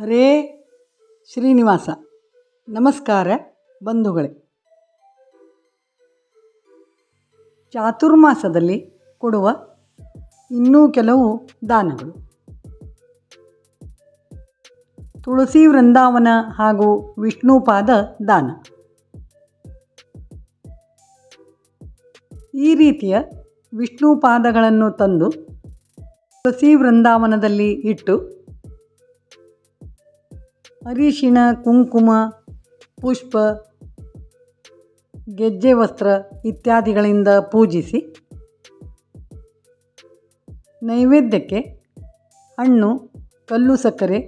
ಹರೇ ಶ್ರೀನಿವಾಸ. ನಮಸ್ಕಾರ ಬಂಧುಗಳೇ. ಚಾತುರ್ಮಾಸದಲ್ಲಿ ಕೊಡುವ ಇನ್ನೂ ಕೆಲವು ದಾನಗಳು. ತುಳಸಿ ವೃಂದಾವನ ಹಾಗೂ ವಿಷ್ಣುಪಾದ ದಾನ. ಈ ರೀತಿಯ ವಿಷ್ಣುಪಾದಗಳನ್ನು ತಂದು ತುಳಸಿ ವೃಂದಾವನದಲ್ಲಿ ಇಟ್ಟು ಅರಿಶಿಣ ಕುಂಕುಮ, ಪುಷ್ಪ, ಗೆಜ್ಜೆ ವಸ್ತ್ರ ಇತ್ಯಾದಿಗಳಿಂದ ಪೂಜಿಸಿ ನೈವೇದ್ಯಕ್ಕೆ ಹಣ್ಣು, ಕಲ್ಲು ಸಕ್ಕರೆ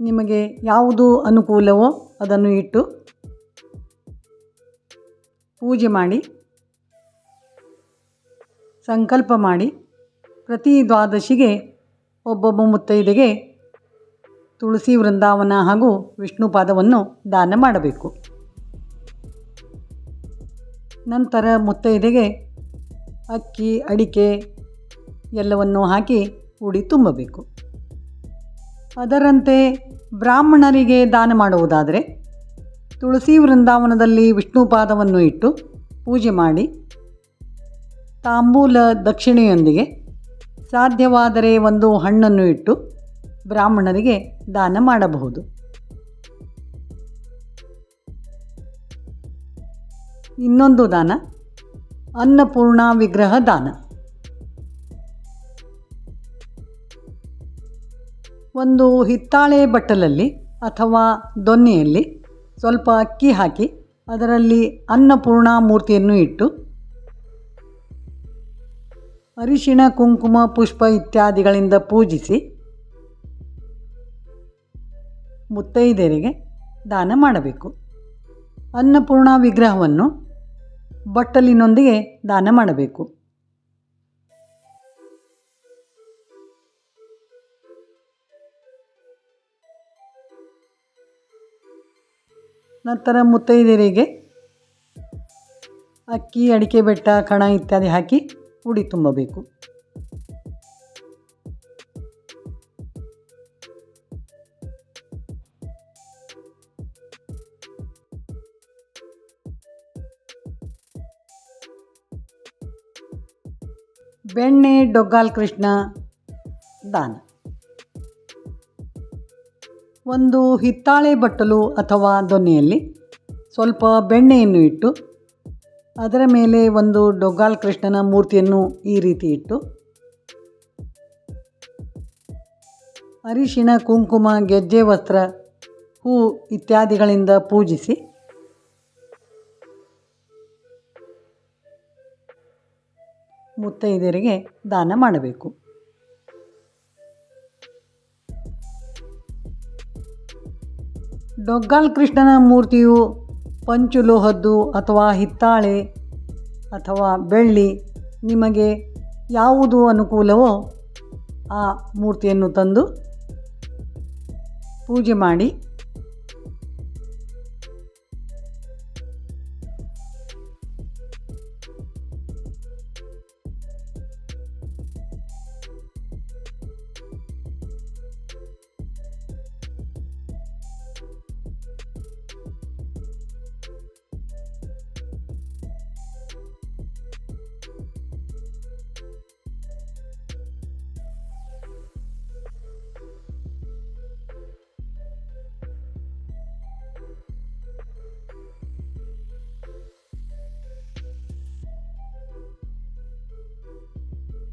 ನಿಮಗೆ ಯಾವುದು ಅನುಕೂಲವೋ ಅದನ್ನು ಇಟ್ಟು ಪೂಜೆ ಮಾಡಿ, ಸಂಕಲ್ಪ ಮಾಡಿ ಪ್ರತಿ ದ್ವಾದಶಿಗೆ ಒಬ್ಬೊಬ್ಬ ಮುತ್ತೈದೆಗೆ ತುಳಸಿ ವೃಂದಾವನ ಹಾಗೂ ವಿಷ್ಣುಪಾದವನ್ನು ದಾನ ಮಾಡಬೇಕು. ನಂತರ ಮುತ್ತೈದೆಗೆ ಅಕ್ಕಿ, ಅಡಿಕೆ ಎಲ್ಲವನ್ನು ಹಾಕಿ ಉಡಿ ತುಂಬಬೇಕು. ಅದರಂತೆ ಬ್ರಾಹ್ಮಣರಿಗೆ ದಾನ ಮಾಡುವುದಾದರೆ ತುಳಸಿ ವೃಂದಾವನದಲ್ಲಿ ವಿಷ್ಣುಪಾದವನ್ನು ಇಟ್ಟು ಪೂಜೆ ಮಾಡಿ ತಾಂಬೂಲ ದಕ್ಷಿಣೆಯೊಂದಿಗೆ ಸಾಧ್ಯವಾದರೆ ಒಂದು ಹಣ್ಣನ್ನು ಇಟ್ಟು ಬ್ರಾಹ್ಮಣರಿಗೆ ದಾನ ಮಾಡಬಹುದು. ಇನ್ನೊಂದು ದಾನ, ಅನ್ನಪೂರ್ಣ ವಿಗ್ರಹ ದಾನ. ಒಂದು ಹಿತ್ತಾಳೆ ಬಟ್ಟಲಲ್ಲಿ ಅಥವಾ ದೊನ್ನೆಯಲ್ಲಿ ಸ್ವಲ್ಪ ಅಕ್ಕಿ ಹಾಕಿ ಅದರಲ್ಲಿ ಅನ್ನಪೂರ್ಣ ಮೂರ್ತಿಯನ್ನು ಇಟ್ಟು, ಅರಿಶಿಣ, ಕುಂಕುಮ, ಪುಷ್ಪ ಇತ್ಯಾದಿಗಳಿಂದ ಪೂಜಿಸಿ ಮುತ್ತೈದೆಯರಿಗೆ ದಾನ ಮಾಡಬೇಕು. ಅನ್ನಪೂರ್ಣ ವಿಗ್ರಹವನ್ನು ಬಟ್ಟಲಿನೊಂದಿಗೆ ದಾನ ಮಾಡಬೇಕು. ನಂತರ ಮುತ್ತೈದೆಯರಿಗೆ ಅಕ್ಕಿ, ಅಡಿಕೆ ಬೆಟ್ಟ, ಕಣ ಇತ್ಯಾದಿ ಹಾಕಿ ಉಡಿ ತುಂಬಬೇಕು. ಬೆಣ್ಣೆ ಡೊಗ್ಗಾಲ್ ಕೃಷ್ಣ ದಾನ. ಒಂದು ಹಿತ್ತಾಳೆ ಬಟ್ಟಲು ಅಥವಾ ದೊನ್ನೆಯಲ್ಲಿ ಸ್ವಲ್ಪ ಬೆಣ್ಣೆಯನ್ನು ಇಟ್ಟು, ಅದರ ಮೇಲೆ ಒಂದು ಡೊಗ್ಗಾಲ್ ಕೃಷ್ಣನ ಮೂರ್ತಿಯನ್ನು ಈ ರೀತಿ ಇಟ್ಟು, ಅರಿಶಿಣ, ಕುಂಕುಮ, ಗೆಜ್ಜೆ ವಸ್ತ್ರ, ಹೂ ಇತ್ಯಾದಿಗಳಿಂದ ಪೂಜಿಸಿ ಮುತ್ತೈದೆಯರಿಗೆ ದಾನ ಮಾಡಬೇಕು. ಡೊಗ್ಗಾಲ್ ಕೃಷ್ಣನ ಮೂರ್ತಿಯು ಪಂಚುಲೋಹದ್ದು ಅಥವಾ ಹಿತ್ತಾಳೆ ಅಥವಾ ಬೆಳ್ಳಿ ನಿಮಗೆ ಯಾವುದು ಅನುಕೂಲವೋ ಆ ಮೂರ್ತಿಯನ್ನು ತಂದು ಪೂಜೆ ಮಾಡಿ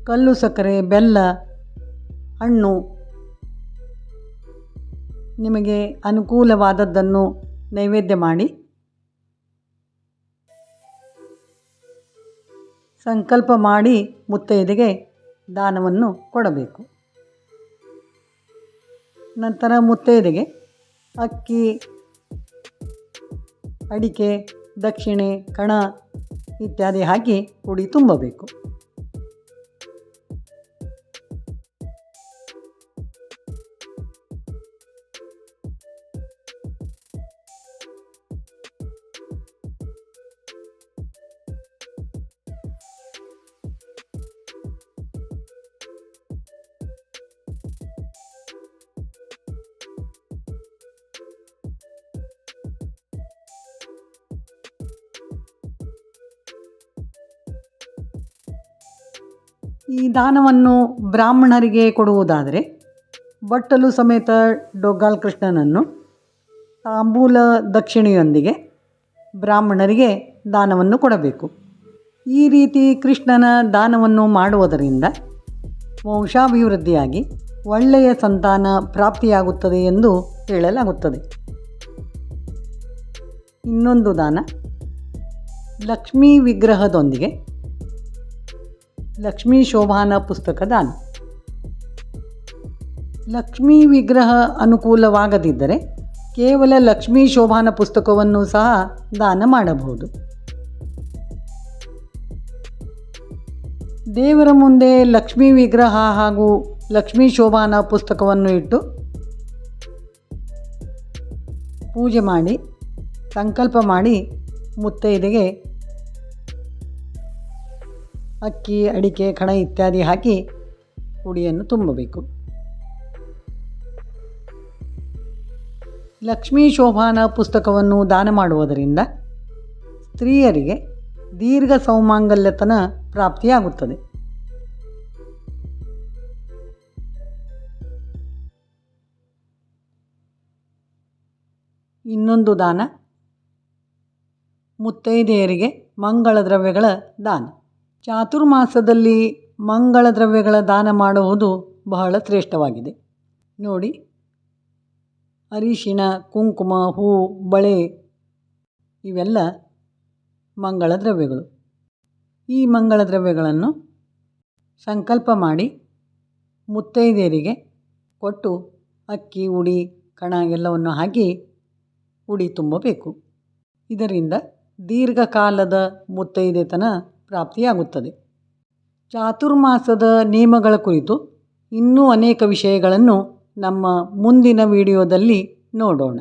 ಕಲ್ಲು ಸಕ್ಕರೆ, ಬೆಲ್ಲ, ಹಣ್ಣು ನಿಮಗೆ ಅನುಕೂಲವಾದದ್ದನ್ನು ನೈವೇದ್ಯ ಮಾಡಿ. ಸಂಕಲ್ಪ ಮಾಡಿ ಮುತ್ತೈದೆಗೆ ದಾನವನ್ನು ಕೊಡಬೇಕು. ನಂತರ ಮುತ್ತೈದೆಗೆ ಅಕ್ಕಿ, ಅಡಿಕೆ, ದಕ್ಷಿಣೆ, ಕಣ ಇತ್ಯಾದಿ ಹಾಕಿ ಪುಡಿ ತುಂಬಬೇಕು. ಈ ದಾನವನ್ನು ಬ್ರಾಹ್ಮಣರಿಗೆ ಕೊಡುವುದಾದರೆ ಬಟ್ಟಲು ಸಮೇತ ಡೊಗ್ಗಾಲ್ ಕೃಷ್ಣನನ್ನು ತಾಂಬೂಲ ದಕ್ಷಿಣೆಯೊಂದಿಗೆ ಬ್ರಾಹ್ಮಣರಿಗೆ ದಾನವನ್ನು ಕೊಡಬೇಕು. ಈ ರೀತಿ ಕೃಷ್ಣನ ದಾನವನ್ನು ಮಾಡುವುದರಿಂದ ವಂಶಾಭಿವೃದ್ಧಿಯಾಗಿ ಒಳ್ಳೆಯ ಸಂತಾನ ಪ್ರಾಪ್ತಿಯಾಗುತ್ತದೆ ಎಂದು ಹೇಳಲಾಗುತ್ತದೆ. ಇನ್ನೊಂದು ದಾನ ಲಕ್ಷ್ಮೀ ವಿಗ್ರಹದೊಂದಿಗೆ ಲಕ್ಷ್ಮೀ ಶೋಭಾನ ಪುಸ್ತಕ ದಾನ ಲಕ್ಷ್ಮೀ ವಿಗ್ರಹ ಅನುಕೂಲವಾಗದಿದ್ದರೆ ಕೇವಲ ಲಕ್ಷ್ಮೀ ಶೋಭಾನ ಪುಸ್ತಕವನ್ನು ಸಹ ದಾನ ಮಾಡಬಹುದು. ದೇವರ ಮುಂದೆ ಲಕ್ಷ್ಮೀ ವಿಗ್ರಹ ಹಾಗೂ ಲಕ್ಷ್ಮೀ ಶೋಭಾನ ಪುಸ್ತಕವನ್ನು ಇಟ್ಟು ಪೂಜೆ ಮಾಡಿ, ಸಂಕಲ್ಪ ಮಾಡಿ ಮುತ್ತೈದೆಗೆ ಅಕ್ಕಿ, ಅಡಿಕೆ, ಕಣ ಇತ್ಯಾದಿ ಹಾಕಿ ಪುಡಿಯನ್ನು ತುಂಬಬೇಕು. ಲಕ್ಷ್ಮೀ ಶೋಭಾನ ಪುಸ್ತಕವನ್ನು ದಾನ ಮಾಡುವುದರಿಂದ ಸ್ತ್ರೀಯರಿಗೆ ದೀರ್ಘ ಸೌಮಾಂಗಲ್ಯತನ ಪ್ರಾಪ್ತಿಯಾಗುತ್ತದೆ. ಇನ್ನೊಂದು ದಾನ ಮುತ್ತೈದೆಯರಿಗೆ ಮಂಗಳ ದ್ರವ್ಯಗಳ ದಾನ. ಚಾತುರ್ಮಾಸದಲ್ಲಿ ಮಂಗಳ ದ್ರವ್ಯಗಳ ದಾನ ಮಾಡುವುದು ಬಹಳ ಶ್ರೇಷ್ಠವಾಗಿದೆ. ನೋಡಿ, ಅರಿಶಿಣ, ಕುಂಕುಮ, ಹೂ, ಬಳೆ ಇವೆಲ್ಲ ಮಂಗಳ ದ್ರವ್ಯಗಳು. ಈ ಮಂಗಳ ದ್ರವ್ಯಗಳನ್ನು ಸಂಕಲ್ಪ ಮಾಡಿ ಮುತ್ತೈದೆಯರಿಗೆ ಕೊಟ್ಟು ಅಕ್ಕಿ, ಉಡಿ, ಕಣ ಎಲ್ಲವನ್ನು ಹಾಕಿ ಉಡಿ ತುಂಬಬೇಕು. ಇದರಿಂದ ದೀರ್ಘಕಾಲದ ಮುತ್ತೈದೆತನ ಪ್ರಾಪ್ತಿಯಾಗುತ್ತದೆ. ಚಾತುರ್ಮಾಸದ ನಿಯಮಗಳ ಕುರಿತು ಇನ್ನೂ ಅನೇಕ ವಿಷಯಗಳನ್ನು ನಮ್ಮ ಮುಂದಿನ ವಿಡಿಯೋದಲ್ಲಿ ನೋಡೋಣ.